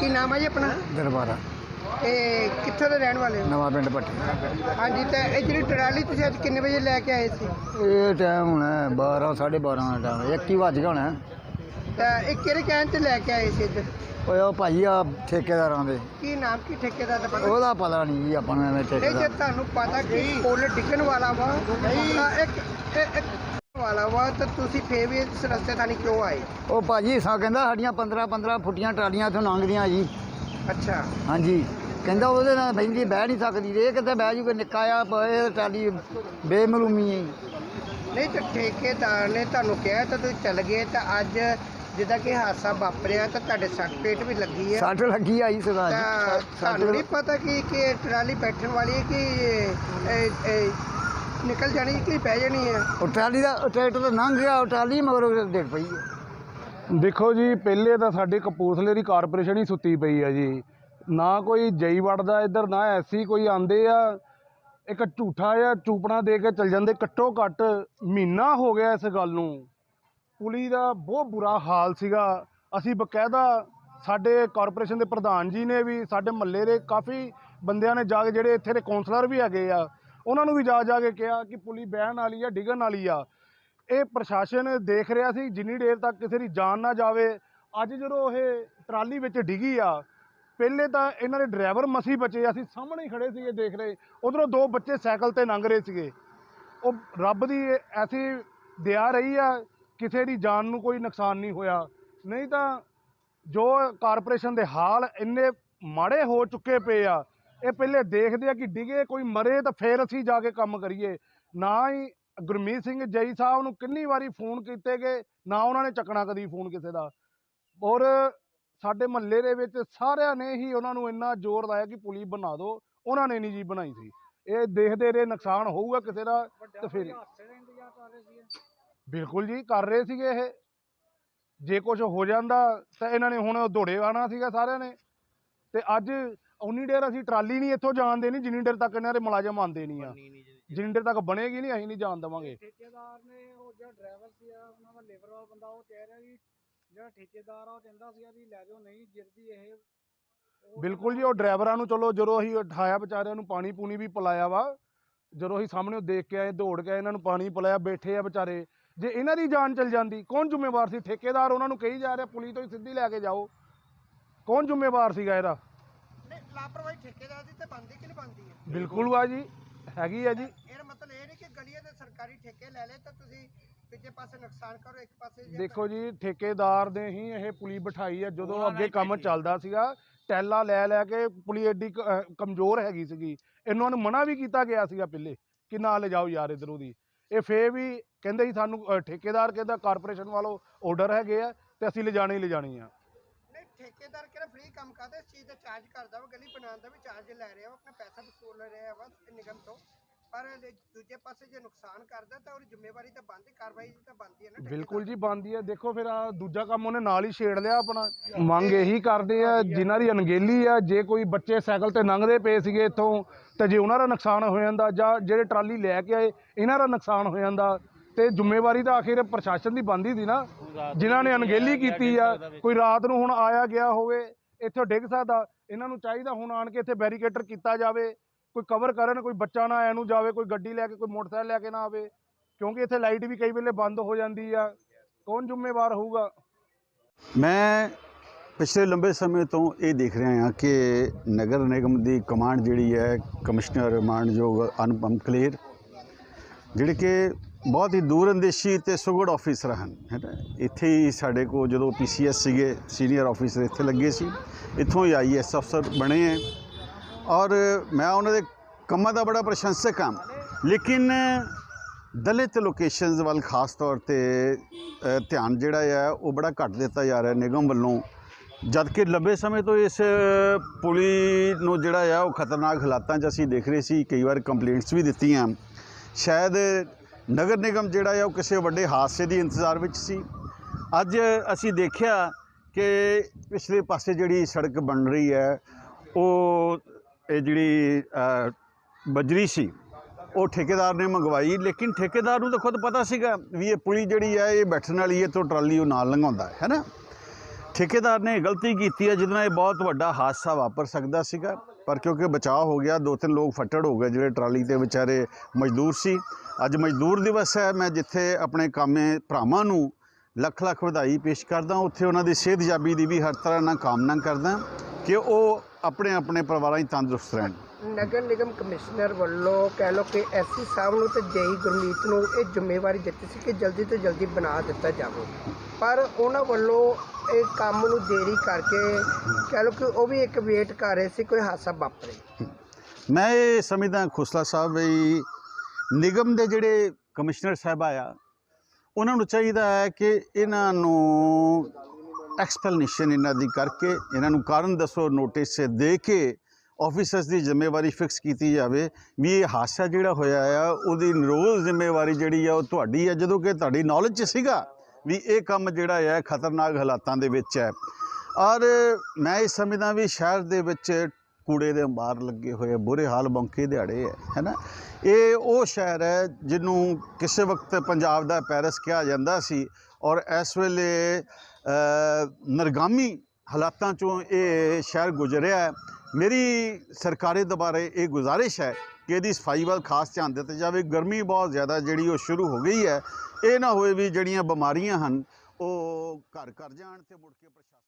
ਕੀ ਨਾਮ ਹੈ ਜੀ ਆਪਣਾ? ਦਰਬਾਰਾ। ਇਹ ਕਿੱਥੋਂ ਦੇ ਰਹਿਣ ਵਾਲੇ ਹੋ? ਨਵਾਂ ਪਿੰਡ ਪੱਟੀ ਹਾਂਜੀ ਤੇ ਇਹ ਜਿਹੜੀ ਟਰਾਲੀ ਤੁਸੀਂ ਅੱਜ ਕਿੰਨੇ ਵਜੇ ਲੈ ਕੇ ਆਏ ਸੀ? ਇਹ ਟਾਈਮ ਹੁਣ 12 12:30 ਦਾ ਟਾਈਮ 1 ਹੀ ਵੱਜ ਗਿਆ ਹੋਣਾ ਤਾਂ ਇਹ ਕਿਹੜੇ ਕਹਿਣ ਤੇ ਲੈ ਕੇ ਆਏ ਸੀ ਇੱਧਰ? ਓਏ ਉਹ ਭਾਈ ਆ ਠੇਕੇਦਾਰਾਂ ਦੇ। ਕੀ ਨਾਮ ਕੀ ਠੇਕੇਦਾਰ ਦਾ ਪਤਾ? ਉਹਦਾ ਪਤਾ ਨਹੀਂ ਜੀ ਆਪਾਂ ਨੂੰ ਐਵੇਂ ਇਹ ਜੇ ਠੇਕੇਦਾਰ। ਤੁਹਾਨੂੰ ਪਤਾ ਕਿ ਪੁੱਲ ਡਿੱਗਣ ਵਾਲਾ ਵਾ ਤਾਂ ਇੱਕ ਇਹ- ਇੱਕ ਵਾ ਤਾਂ ਤੁਸੀਂ ਫੇਰ ਵੀ ਇਸ ਰਸਤੇ ਥਾਣੀ ਕਿਉਂ ਆਏ? ਉਹ ਭਾਜੀ ਸਾ ਕਹਿੰਦਾ ਸਾਡੀਆਂ 15 15 ਫੁੱਟੀਆਂ ਟਰਾਲੀਆਂ ਇੱਥੋਂ ਲੰਘਦੀਆਂ ਜੀ। ਅੱਛਾ। ਹਾਂਜੀ। ਕਹਿੰਦਾ ਉਹਦੇ ਨਾਲ ਬੈਂਦੀ ਬਹਿ ਨਹੀਂ ਸਕਦੀ ਇਹ ਕਿਤੇ ਬਹਿ ਜੂਗਾ ਨਿੱਕਾ ਆ ਇਹ ਟਰਾਲੀ ਬੇਮਲੂਮੀ ਹੈ ਨਹੀਂ ਤਾਂ ਠੇਕੇਦਾਰ ਨੇ ਤੁਹਾਨੂੰ ਕਿਹਾ ਤਾਂ ਤੁਸੀਂ ਚੱਲ ਗਏ ਤਾਂ ਅੱਜ ਜਿੱਦਾਂ ਕਿ ਹਾਦਸਾ ਵਾਪਰਿਆ ਤਾਂ ਤੁਹਾਡੇ ਸੱਟ ਪੇਟ ਵੀ ਲੱਗੀ ਹੈ। ਸੱਟ ਲੱਗੀ ਆਈ ਸਦਾ ਤਾਂ ਜੀ ਤੁਹਾਨੂੰ ਨਹੀਂ ਪਤਾ ਕਿ ਕਿ ਇਹ ਟਰਾਲੀ ਬੈਠਣ ਵਾਲੀ ਹੈ ਕਿ ਇਹ- ਇਹ- ਇਹ ਨਿਕਲ ਜਾਣੀ ਕਿ ਬਹਿ ਜਾਣੀ ਹੈ। ਉਹ ਟਰਾਲੀ ਦਾ ਉਹ ਟਰੈਕਟਰ ਤਾਂ ਲੰਘ ਗਿਆ ਉਹ ਟਰਾਲੀ ਮਗਰ ਡਿੱਗ ਪਈ ਹੈ। ਦੇਖੋ ਜੀ ਪਹਿਲੇ ਤਾਂ ਸਾਡੇ ਕਪੂਰਥਲੇ ਦੀ ਕਾਰਪੋਰੇਸ਼ਨ ਹੀ ਸੁੱਤੀ ਪਈ ਆ ਜੀ। ਨਾ ਕੋਈ ਜਈ ਵੜਦਾ ਇੱਧਰ ਨਾ ਐਸੀ ਕੋਈ ਆਂਦੇ ਆ। ਇੱਕ ਝੂਠਾ ਜਿਹਾ ਚੂਪਣਾ ਦੇ ਕੇ ਚਲ ਜਾਂਦੇ ਘੱਟੋ ਘੱਟ ਮਹੀਨਾ ਹੋ ਗਿਆ ਇਸ ਗੱਲ ਨੂੰ। ਪੁਲੀ ਦਾ ਬਹੁਤ ਬੁਰਾ ਹਾਲ ਸੀਗਾ। ਅਸੀਂ ਬਕਾਇਦਾ ਸਾਡੇ ਕਾਰਪੋਰੇਸ਼ਨ ਦੇ ਪ੍ਰਧਾਨ ਜੀ ਨੇ ਵੀ ਸਾਡੇ ਮਹੱਲੇ ਦੇ ਕਾਫੀ ਬੰਦਿਆਂ ਨੇ ਜਾ ਕੇ ਜਿਹੜੇ ਇੱਥੇ ਦੇ ਕਾਉਂਸਲਰ ਵੀ ਹੈਗੇ ਆ ਉਹਨਾਂ ਨੂੰ ਵੀ ਜਾ ਜਾ ਕੇ ਕਿਹਾ ਕਿ ਪੁਲੀ ਬਹਿਣ ਵਾਲੀ ਆ, ਡਿੱਗਣ ਵਾਲੀ ਆ। ਇਹ ਪ੍ਰਸ਼ਾਸਨ ਦੇਖ ਰਿਹਾ ਸੀ, ਜਿੰਨੀ ਦੇਰ ਤੱਕ ਕਿਸੇ ਦੀ ਜਾਨ ਨਾ ਜਾਵੇ, ਅੱਜ ਜਦੋਂ ਇਹ ਟਰਾਲੀ ਵਿੱਚ ਡਿੱਗੀ ਆ, ਪਹਿਲੇ ਤਾਂ ਇਹਨਾਂ ਦੇ ਡਰਾਈਵਰ ਮਸੀ ਬਚੇ, ਅਸੀਂ ਸਾਹਮਣੇ ਹੀ ਖੜੇ ਸੀਗੇ ਦੇਖ ਰਹੇ। ਉਧਰੋਂ ਦੋ ਬੱਚੇ ਸਾਈਕਲ ਤੇ ਲੰਘ ਰਹੇ ਸੀਗੇ। ਉਹ ਰੱਬ ਦੀ ਐਸੀ ਦਿਆ ਰਹੀ ਆ, ਕਿਸੇ ਦੀ ਜਾਨ ਨੂੰ ਕੋਈ ਨੁਕਸਾਨ ਨਹੀਂ ਹੋਇਆ। ਨਹੀਂ ਤਾਂ ਜੋ ਕਾਰਪੋਰੇਸ਼ਨ ਦੇ ਹਾਲ ਇੰਨੇ ਮਾੜੇ ਹੋ ਚੁੱਕੇ ਪਏ ਆ ਇਹ ਪਹਿਲੇ ਦੇਖਦੇ ਆ ਕਿ ਡਿਗੇ ਕੋਈ ਮਰੇ ਤਾਂ ਫੇਰ ਅਸੀਂ ਜਾ ਕੇ ਕੰਮ ਕਰੀਏ। ਨਾ ਹੀ ਗੁਰਮੀਤ ਸਿੰਘ ਜਈ ਸਾਹਿਬ ਨੂੰ ਕਿੰਨੀ ਵਾਰੀ ਫੋਨ ਕੀਤੇ ਗਏ ਨਾ ਉਹਨਾਂ ਨੇ ਚੱਕਣਾ ਕਦੀ ਫੋਨ ਕਿਸੇ ਦਾ। ਔਰ ਸਾਡੇ ਮਹੱਲੇ ਦੇ ਵਿੱਚ ਸਾਰਿਆਂ ਨੇ ਹੀ ਉਹਨਾਂ ਨੂੰ ਇੰਨਾ ਜ਼ੋਰ ਲਾਇਆ ਕਿ ਪੁਲੀ ਬਣਾ ਦਿਓ। ਉਹਨਾਂ ਨੇ ਨਹੀਂ ਜੀ ਬਣਾਈ ਸੀ। ਇਹ ਦੇਖਦੇ ਰਹੇ ਨੁਕਸਾਨ ਹੋਊਗਾ ਕਿਸੇ ਦਾ ਤੇ ਫਿਰ ਬਿਲਕੁਲ ਜੀ ਕਰ ਰਹੇ ਸੀਗੇ ਇਹ। ਜੇ ਕੁਝ ਹੋ ਜਾਂਦਾ ਤਾਂ ਇਹਨਾਂ ਨੇ ਹੁਣ ਦੌੜੇ ਆਣਾ ਸੀਗਾ ਸਾਰਿਆਂ ਨੇ। ਤੇ ਅੱਜ ਉਨੀ ਦੇਰ ਅਸੀਂ ਟਰਾਲੀ ਨਹੀਂ ਇੱਥੋਂ ਜਾਣ ਦੇਣੀ ਜਿੰਨੀ ਦੇਰ ਤੱਕ ਇਹਨਾਂ ਦੇ ਮੁਲਾਜ਼ਮ ਆਉਂਦੇ ਨਹੀਂ ਆ। ਜਿੰਨੀ ਦੇਰ ਤੱਕ ਬਣੇਗੀ ਨਹੀਂ ਅਸੀਂ ਨਹੀਂ ਜਾਣ ਦੇਵਾਂਗੇ। ਠੇਕੇਦਾਰ ਨੇ ਉਹ ਜਿਹੜਾ ਡਰਾਈਵਰ ਸੀ ਆ ਉਹਨਾਂ ਦਾ ਲੇਬਰ ਵਾਲਾ ਬੰਦਾ ਉਹ ਕਹਿ ਰਿਹਾ ਕਿ ਜਿਹੜਾ ਠੇਕੇਦਾਰ ਆ ਉਹ ਕਹਿੰਦਾ ਸੀ ਵੀ ਲੈ ਜਾਓ ਨਹੀਂ ਜਿਰਦੀ ਇਹ। ਬਿਲਕੁਲ ਜੀ ਉਹ ਡਰਾਈਵਰਾਂ ਨੂੰ ਚਲੋ ਜਦੋਂ ਅਸੀਂ ਉਠਾਇਆ ਵਿਚਾਰਿਆਂ ਨੂੰ ਪਾਣੀ ਪੂਣੀ ਵੀ ਪਿਲਾਇਆ ਵਾ ਜਦੋਂ ਅਸੀਂ ਸਾਹਮਣੇ ਉਹ ਦੇਖ ਕੇ ਆਏ ਦੌੜ ਕੇ ਇਹਨਾਂ ਨੂੰ ਪਾਣੀ ਪਿਲਾਇਆ ਬੈਠੇ ਆ ਵਿਚਾਰੇ। ਜੇ ਇਹਨਾਂ ਦੀ ਜਾਨ ਚਲ ਜਾਂਦੀ ਕੌਣ ਜ਼ਿੰਮੇਵਾਰ ਸੀ? ਠੇਕੇਦਾਰ ਉਹਨਾਂ ਨੂੰ ਕਹੀ ਜਾ ਰਿਹਾ ਪੁਲਿਸ ਤੋਂ ਹੀ ਸਿੱਧੀ ਲੈ ਕੇ ਜਾਓ। ਕੌਣ ਜ਼ਿੰਮੇਵਾਰ ਸੀਗਾ ਇਹਦਾ? ਨਹੀਂ ਲਾਪਰਵਾਹੀ ਠੇਕੇਦਾਰ ਦੀ ਤਾਂ ਬੰਦੀ ਕਿ ਨਹੀਂ ਬੰਦੀ ਹੈ? ਬਿਲਕੁਲ ਵਾ ਜੀ ਹੈਗੀ ਆ ਜੀ। ਇਹਦਾ ਮਤਲਬ ਇਹ ਨਹੀਂ ਕਿ ਗਲੀਆਂ ਦੇ ਸਰਕਾਰੀ ਠੇਕੇ ਲੈ ਲੈ ਤਾਂ ਤੁਸੀਂ ਪਿੱਛੇ ਪਾਸੇ ਨੁਕਸਾਨ ਕਰੋ ਇੱਕ ਪਾਸੇ ਜੇ ਦੇਖੋ ਜੀ ਠੇਕੇਦਾਰ ਨੇ ਹੀ ਇਹ ਪੁਲੀ ਬਿਠਾਈ ਹੈ ਜਦੋਂ ਅੱਗੇ ਕੰਮ ਚੱਲਦਾ ਸੀਗਾ ਟੈਲਾ ਲੈ ਲੈ ਕੇ ਪੁਲੀ ਐਡੀ ਕ- ਅਹ ਕਮਜ਼ੋਰ ਹੈਗੀ ਸੀਗੀ। ਇਹਨਾਂ ਨੂੰ ਮਨਾ ਵੀ ਕੀਤਾ ਗਿਆ ਸੀਗਾ ਪਹਿਲੇ ਕਿ ਨਾ ਲੈ ਜਾਓ ਯਾਰ ਇਧਰੋਂ ਦੀ। ਇਹ ਫੇਰ ਵੀ ਕਹਿੰਦੇ ਸੀ ਸਾਨੂੰ ਅਹ, ਠੇਕੇਦਾਰ ਕਹਿੰਦਾ ਕਾਰਪੋਰੇਸ਼ਨ ਵੱਲੋਂ ਆਰਡਰ ਹੈਗੇ ਆ ਤੇ ਅਸੀਂ ਲਿਜਾਣੇ ਹੀ ਲਿਜਾਣੀ ਆ। ਠੇਕੇਦਾਰ ਕਿਹੜਾ ਫ੍ਰੀ ਕੰਮ ਕਰਦਾ, ਇਸ ਚੀਜ਼ ਦਾ ਚਾਰਜ ਕਰਦਾ ਵਾ, ਗਲੀ ਬਣਾਉਣ ਦਾ ਵੀ ਚਾਰਜ ਲੈ ਰਿਹਾ ਵਾ, ਆਪਣਾ ਪੈਸਾ ਵਸੂਲ ਰਿਹਾ ਵਾ ਨਿਗਮ ਤੋਂ। ਪਰ ਜੇ ਦੂਜੇ ਪਾਸੇ ਜੇ ਨੁਕਸਾਨ ਕਰਦਾ ਤਾਂ ਉਹਦੀ ਜ਼ਿੰਮੇਵਾਰੀ ਤਾਂ ਬਣਦੀ ਕਾਰਵਾਈ ਤਾਂ ਬਣਦੀ ਹੈ ਨਾ ਬਿਲਕੁਲ ਜੀ, ਬੰਦੀ ਹੈ। ਦੇਖੋ ਫਿਰ ਆ ਦੂਜਾ ਕੰਮ ਉਹਨੇ ਨਾਲ ਹੀ ਛੇੜ ਲਿਆ ਆਪਣਾ। ਮੰਗ ਇਹੀ ਕਰਦੇ ਆ, ਜਿਨ੍ਹਾਂ ਦੀ ਅਣਗਹਿਲੀ ਆ, ਜੇ ਕੋਈ ਬੱਚੇ ਸਾਈਕਲ ਤੇ ਲੰਘਦੇ ਪਏ ਸੀਗੇ ਇੱਥੋਂ, ਤੇ ਜੇ ਉਹਨਾਂ ਦਾ ਨੁਕਸਾਨ ਹੋ ਜਾਂਦਾ ਜਾਂ ਜਿਹੜੇ ਟਰਾਲੀ ਲੈ ਕੇ ਆਏ, ਇਹਨਾਂ ਦਾ ਨੁਕਸਾਨ ਹੋ ਜਾਂਦਾ। ਤੇ ਜ਼ਿੰਮੇਵਾਰੀ ਤਾਂ ਆਖਿਰ ਪ੍ਰਸ਼ਾਸਨ ਦੀ ਬਣਦੀ ਸੀ ਨਾ। ਜਿਨ੍ਹਾਂ ਨੇ ਅਣਗਹਿਲੀ ਕੀਤੀ ਆ ਕੋਈ ਰਾਤ ਨੂੰ ਹੁਣ ਆਇਆ ਗਿਆ ਹੋਵੇ ਇੱਥੋਂ ਡਿੱਗ ਸਕਦਾ। ਇਹਨਾਂ ਨੂੰ ਚਾਹੀਦਾ ਹੁਣ ਆਣ ਕੇ ਇੱਥੇ ਬੈਰੀਕੇਟਰ ਕੀਤਾ ਜਾਵੇ ਕੋਈ ਕਵਰ ਕਰਨ ਕੋਈ ਬੱਚਾ ਨਾ ਐ ਨੂੰ ਜਾਵੇ ਕੋਈ ਗੱਡੀ ਲੈ ਕੇ ਕੋਈ ਮੋਟਰਸਾਈਕਲ ਲੈ ਕੇ ਨਾ ਆਵੇ। ਕਿਉਂਕਿ ਇੱਥੇ ਲਾਈਟ ਵੀ ਕਈ ਵੇਲੇ ਬੰਦ ਹੋ ਜਾਂਦੀ ਆ। ਕੌਣ ਜ਼ਿੰਮੇਵਾਰ ਹੋਊਗਾ? ਮੈਂ ਪਿਛਲੇ ਲੰਬੇ ਸਮੇਂ ਤੋਂ ਇਹ ਦੇਖ ਰਿਹਾ ਹਾਂ ਕਿ ਨਗਰ ਨਿਗਮ ਦੀ ਕਮਾਂਡ ਜਿਹੜੀ ਹੈ ਕਮਿਸ਼ਨਰ ਮਾਨਯੋਗ ਅਨੁਪਮ ਕਲੇਰ ਜਿਹੜੇ ਕਿ ਬਹੁਤ ਹੀ ਦੂਰਅੰਦੇਸ਼ੀ ਤੇ ਸੁਗੜ ਆਫੀਸਰ ਹਨ, ਹੈ ਨਾ? ਇੱਥੇ ਹੀ ਸਾਡੇ ਕੋਲ ਜਦੋਂ ਪੀਸੀਐਸ ਸੀਗੇ ਸੀਨੀਅਰ ਆਫੀਸਰ ਇੱਥੇ ਲੱਗੇ ਸੀ। ਇੱਥੋਂ ਹੀ ਆਈਐਸ ਅਫਸਰ ਬਣੇ ਹੈ। ਔਰ ਮੈਂ ਉਹਨਾਂ ਦੇ ਕੰਮਾਂ ਦਾ ਬੜਾ ਪ੍ਰਸ਼ੰਸਕ ਹਾਂ। ਲੇਕਿਨ ਦਲਿਤ ਲੋਕੇਸ਼ਨਸ ਵੱਲ ਖਾਸ ਤੌਰ ਤੇ ਧਿਆਨ ਜਿਹੜਾ ਹੈ ਉਹ ਬੜਾ ਘੱਟ ਦਿੱਤਾ ਜਾ ਰਿਹਾ ਨਿਗਮ ਵੱਲੋਂ। ਜਦਕਿ ਲੰਬੇ ਸਮੇਂ ਤੋਂ ਇਸ ਪੁਲੀ ਨੂੰ ਜਿਹੜਾ ਆ, ਉਹ ਖਤਰਨਾਕ ਹਾਲਾਤਾਂ 'ਚ ਅਸੀਂ ਦੇਖ ਰਹੇ ਸੀ। ਕਈ ਵਾਰ ਕੰਪਲੇਂਟਸ ਵੀ ਦਿੱਤੀਆਂ। ਸ਼ਾਇਦ ਨਗਰ ਨਿਗਮ ਜਿਹੜਾ ਆ ਉਹ ਕਿਸੇ ਵੱਡੇ ਹਾਦਸੇ ਦੀ ਇੰਤਜ਼ਾਰ ਵਿੱਚ ਸੀ। ਅੱਜ ਅਸੀਂ ਦੇਖਿਆ ਕਿ ਪਿਛਲੇ ਪਾਸੇ ਜਿਹੜੀ ਸੜਕ ਬਣ ਰਹੀ ਹੈ, ਉਹ ਇਹ ਜਿਹੜੀ ਬਜਰੀ ਸੀ, ਉਹ ਠੇਕੇਦਾਰ ਨੇ ਮੰਗਵਾਈ। ਲੇਕਿਨ ਠੇਕੇਦਾਰ ਨੂੰ ਤਾਂ ਖੁਦ ਪਤਾ ਸੀਗਾ ਵੀ ਇਹ ਪੁਲੀ ਜਿਹੜੀ ਹੈ ਇਹ ਬੈਠਣ ਵਾਲੀ ਹੈ ਤੋਂ ਟਰਾਲੀ ਉਹ ਨਾਲ ਲੰਘਾਉਂਦਾ ਹੈ ਹੈਨਾ ਠੇਕੇਦਾਰ ਨੇ ਗਲਤੀ ਕੀਤੀ ਹੈ, ਜਿਹਦੇ ਨਾਲ ਇਹ ਬਹੁਤ ਵੱਡਾ ਹਾਦਸਾ ਵਾਪਰ ਸਕਦਾ ਸੀਗਾ। ਪਰ ਕਿਉਂਕਿ ਬਚਾਅ ਹੋ ਗਿਆ, ਦੋ ਤਿੰਨ ਲੋਕ ਫੱਟੜ ਹੋ ਗਏ ਜਿਹੜੇ ਟਰਾਲੀ ਤੇ ਵਿਚਾਰੇ ਮਜ਼ਦੂਰ ਸੀ। ਅੱਜ ਮਜ਼ਦੂਰ ਦਿਵਸ ਹੈ, ਮੈਂ ਜਿੱਥੇ ਆਪਣੇ ਕਾਮੇ ਭਰਾਵਾਂ ਨੂੰ ਲੱਖ ਲੱਖ ਵਧਾਈ ਪੇਸ਼ ਕਰਦਾ ਉੱਥੇ ਉਹਨਾਂ ਦੀ ਸਿਹਤਯਾਬੀ ਦੀ ਵੀ ਹਰ ਤਰ੍ਹਾਂ ਨਾਲ ਕਾਮਨਾ ਕਰਦਾ ਕਿ ਉਹ ਆਪਣੇ ਆਪਣੇ ਪਰਿਵਾਰਾਂ 'ਚ ਤੰਦਰੁਸਤ ਰਹਿਣ। ਨਗਰ ਨਿਗਮ ਕਮਿਸ਼ਨਰ ਵੱਲੋਂ ਕਹਿ ਲਓ ਕਿ ਐਸਸੀ ਸਾਹਿਬ ਨੂੰ ਤੇ ਜੇਈ ਗੁਰਮੀਤ ਨੂੰ ਇਹ ਜ਼ਿੰਮੇਵਾਰੀ ਦਿੱਤੀ ਸੀ ਕਿ ਜਲਦੀ ਤੋਂ ਜਲਦੀ ਬਣਾ ਦਿੱਤਾ ਜਾਵੇ। ਪਰ ਉਹਨਾਂ ਵੱਲੋਂ ਇਹ ਕੰਮ ਨੂੰ ਦੇਰੀ ਕਰਕੇ ਕਹਿ ਲਓ ਕਿ ਉਹ ਵੀ ਇੱਕ ਵੇਟ ਕਰ ਰਹੇ ਸੀ, ਕੋਈ ਹਾਦਸਾ ਵਾਪਰੇ। ਮੈਂ ਇਹ ਸਮਝਦਾ ਖੁਸਲਾ ਸਾਹਿਬ ਵੀ ਨਿਗਮ ਦੇ ਜਿਹੜੇ ਕਮਿਸ਼ਨਰ ਸਾਹਿਬ ਆਇਆ, ਉਹਨਾਂ ਨੂੰ ਚਾਹੀਦਾ ਹੈ ਕਿ ਇਹਨਾਂ ਨੂੰ ਐਕਸਪਲੇਨੇਸ਼ਨ ਇਹਨਾਂ ਦੀ ਕਰਕੇ, ਇਹਨਾਂ ਨੂੰ ਕਾਰਨ ਦੱਸੋ ਨੋਟਿਸ ਦੇ ਕੇ ਆਫੀਸਰਸ ਦੀ ਜ਼ਿੰਮੇਵਾਰੀ ਫਿਕਸ ਕੀਤੀ ਜਾਵੇ ਵੀ ਇਹ ਹਾਦਸਾ ਜਿਹੜਾ ਹੋਇਆ ਆ, ਉਹਦੀ ਨਿਰੋਲ ਜ਼ਿੰਮੇਵਾਰੀ ਜਿਹੜੀ ਆ ਉਹ ਤੁਹਾਡੀ ਆ, ਜਦੋਂ ਕਿ ਤੁਹਾਡੀ ਨੌਲੇਜ 'ਚ ਸੀਗਾ। ਵੀ ਇਹ ਕੰਮ ਜਿਹੜਾ ਹੈ ਖਤਰਨਾਕ ਹਾਲਾਤਾਂ ਦੇ ਵਿੱਚ ਹੈ। ਔਰ ਮੈਂ ਇਹ ਸਮਝਦਾ ਵੀ ਸ਼ਹਿਰ ਦੇ ਵਿੱਚ ਕੂੜੇ ਦੇ ਅੰਬਾਰ ਲੱਗੇ ਹੋਏ ਬੁਰੇ ਹਾਲ ਬੌਂਕੇ ਦਿਹਾੜੇ ਹੈ ਹੈਨਾ ਇਹ ਉਹ ਸ਼ਹਿਰ ਹੈ ਜਿਹਨੂੰ ਕਿਸੇ ਵਕਤ ਪੰਜਾਬ ਦਾ ਪੈਰਿਸ ਕਿਹਾ ਜਾਂਦਾ ਸੀ ਔਰ ਇਸ ਵੇਲੇ ਅ, ਨਰਗਾਮੀ ਹਾਲਾਤਾਂ ਚੋਂ ਇਹ ਸ਼ਹਿਰ ਗੁਜ਼ਰਿਆ ਮੇਰੀ ਸਰਕਾਰੀ ਦੁਬਾਰੇ ਇਹ ਗੁਜ਼ਾਰਿਸ਼ ਹੈ ਕਿ ਇਹਦੀ ਸਫ਼ਾਈ ਵੱਲ ਖਾਸ ਧਿਆਨ ਦਿੱਤਾ ਜਾਵੇ। ਗਰਮੀ ਬਹੁਤ ਜ਼ਿਆਦਾ ਜਿਹੜੀ ਉਹ ਸ਼ੁਰੂ ਹੋ ਗਈ ਹੈ। ਇਹ ਨਾ ਹੋਏ ਵੀ ਜਿਹੜੀਆਂ ਬਿਮਾਰੀਆਂ ਹਨ, ਉਹ ਘਰ ਘਰ ਜਾਣ ਤੇ ਮੁੜ ਕੇ ਪ੍ਰਸ਼ਾਸਨ